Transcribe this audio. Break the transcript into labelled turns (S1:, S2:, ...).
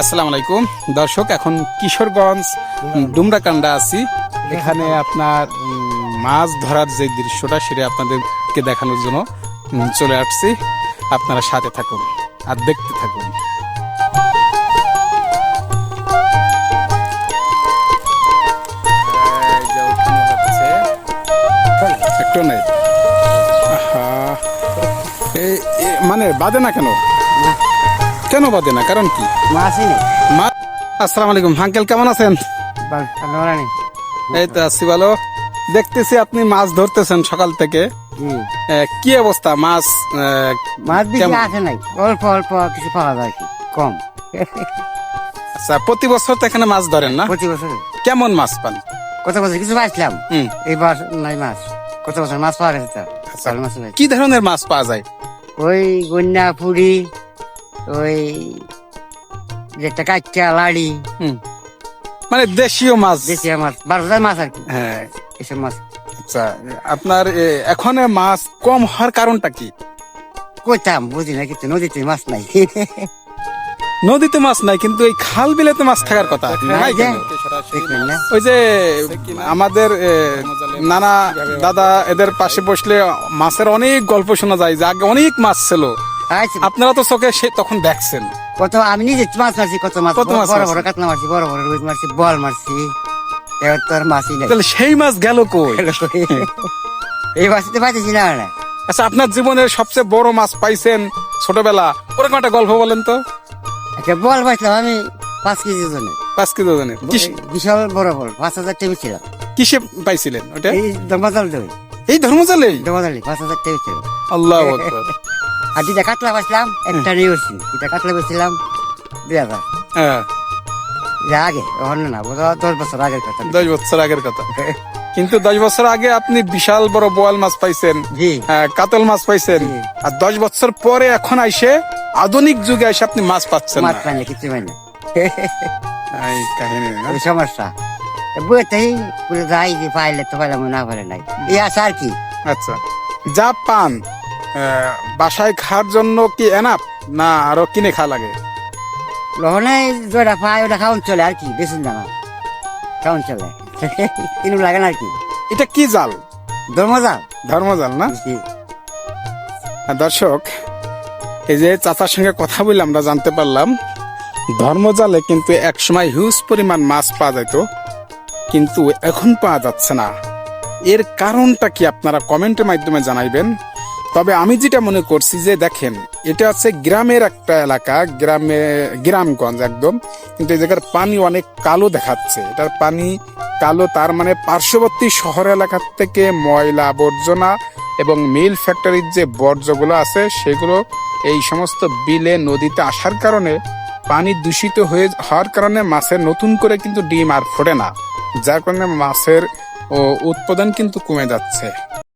S1: আসসালামু আলাইকুম। দর্শক, এখন কিশোরগঞ্জ ডুমরাকান্ডা আছি। এখানে আপনার মাছ ধরার যে দৃশ্যটা, সেটা আপনাদেরকে দেখানোর জন্য চলে আসছি। আপনারা সাথে থাকুন আর দেখতে থাকুন। মানে বাদে না কেন? কেন বাদে না? কারণ কি?
S2: মাছই নেই
S1: মা আসসালামু আলাইকুম। আঙ্কেল কেমন আছেন? এই তো আছি ভালো। দেখতেছি আপনি মাছ ধরতেছেন সকাল থেকে। কি অবস্থা? মাছ
S2: মাছ বেশি আসে নাই। অল্প অল্প কিছু পাওয়া যায় কম।
S1: আচ্ছা প্রতি বছর তো এখানে মাছ ধরেন না?
S2: প্রতি বছর।
S1: কেমন মাছ পান?
S2: কত বছর? কিছু পাইছিলাম
S1: হুম।
S2: এইবার নাই মাছ। কত বছর? মাছ পাওয়া গেছে
S1: আচ্ছা।
S2: মাছ
S1: কি ধরনের মাছ পাওয়া যায়?
S2: ওই গন্যা পুরি ওই যেটা কাচ্চা লাড়ি।
S1: মানে দেশীয় মাছ।
S2: দেশি মাছ মাছ আর কি।
S1: হ্যাঁ।
S2: এসব মাছ।
S1: আচ্ছা আপনার এখন মাছ কম হওয়ার কারণটা কি?
S2: কইতাম বুঝি না কিছু নদীতে মাছ নাই।
S1: নদীতে মাছ নাই কিন্তু এই খাল বিলেতে মাছ থাকার কথা। নাই
S2: যে,
S1: কেন?
S2: দেখলেন না?
S1: ওই যে আমাদের নানা দাদা এদের পাশে বসলে মাছের অনেক গল্প শোনা যায় যে আগে অনেক মাছ ছিল। আপনারা তো চোখে সে তখন দেখছেন।
S2: কত আমি নিজে মাছ মারছি কত মাছ
S1: কত মাছ
S2: বড় বড় কাতলা মারছি বড় বড় রুই মারছি বল মারছি। এবার তো আর মাছই নাই।
S1: তাহলে সেই মাছ গেল কই?
S2: এই মাছতে পাইতেছি না
S1: আচ্ছা আপনার জীবনের সবচেয়ে বড় মাছ পাইছেন ছোটবেলা ওরকম একটা গল্প বলেন তো।
S2: একটা বল পাইছিলাম আমি পাঁচ কেজি ওজনে
S1: পাঁচ কেজি ওজনের। কিস-
S2: বিশাল বড় বল পাঁচ হাজার টেবিল ছিল।
S1: কিসে পাইছিলেন ওটা
S2: এই দেবে।
S1: এই ধর্মজালেই?
S2: দমাদালি পাঁচ হাজার টেবিল ছিল।
S1: আল্লাহ আকবার।
S2: আর দুটা কাতলা পাইছিলাম একটা নিয়ে উঠছি দুটা কাতলা বেছিলাম দুই হাজার
S1: হ্যাঁ।
S2: আগে অন্য না দশ বছর আগের কথা।
S1: দশ বছর আগের কথা। কিন্তু দশ বছর আগে আপনি বিশাল বড় বোয়াল মাছ পাইছেন। হ্যাঁ, কাতল মাছ পাইছেন। আর দশ বছর পরে এখন আইসে আধুনিক যুগে এসে আপনি মাছ পাচ্ছেন
S2: মাছ পাই না। কিছু পাই না। সমস্যা। বইতেই যাই যে পাইলে তো পাইলাম না পাইলে নাই। এই আশা আর কি?
S1: আচ্ছা। যা পান বাসায় খাওয়ার জন্য কি এনাপ না আরও কিনে খাওয়া লাগে?
S2: লহনে যেটা পাই ওটা খাওয়ান চলে আর কি বেশি না। খাওয়ান চলে। কিনু লাগে না আর কি।
S1: এটা কি জাল?
S2: ধর্মজাল।
S1: ধর্মজাল না? হ্যাঁ, দর্শক এই যে চাচার সঙ্গে কথা বলে আমরা জানতে পারলাম ধর্মজালে কিন্তু একসময় হিউজ পরিমাণ মাছ পাওয়া যেত কিন্তু এখন পাওয়া যাচ্ছে না। এর কারণটা কি আপনারা কমেন্টের মাধ্যমে জানাইবেন? তবে আমি যেটা মনে করছি যে দেখেন, এটা হচ্ছে গ্রামের একটা এলাকা, গ্রামে, গ্রামগঞ্জ একদম, কিন্তু এই জায়গার পানি অনেক কালো দেখাচ্ছে। এটার পানি কালো, তার মানে পার্শ্ববর্তী শহর এলাকার থেকে ময়লা আবর্জনা এবং মিল ফ্যাক্টরির যে বর্জ্যগুলো আছে, সেগুলো এই সমস্ত বিলে, নদীতে আসার কারণে পানি দূষিত হয়ে হওয়ার কারণে মাছের নতুন করে কিন্তু ডিম আর ফোটে না। যার কারণে মাছের উৎপাদন কিন্তু কমে যাচ্ছে।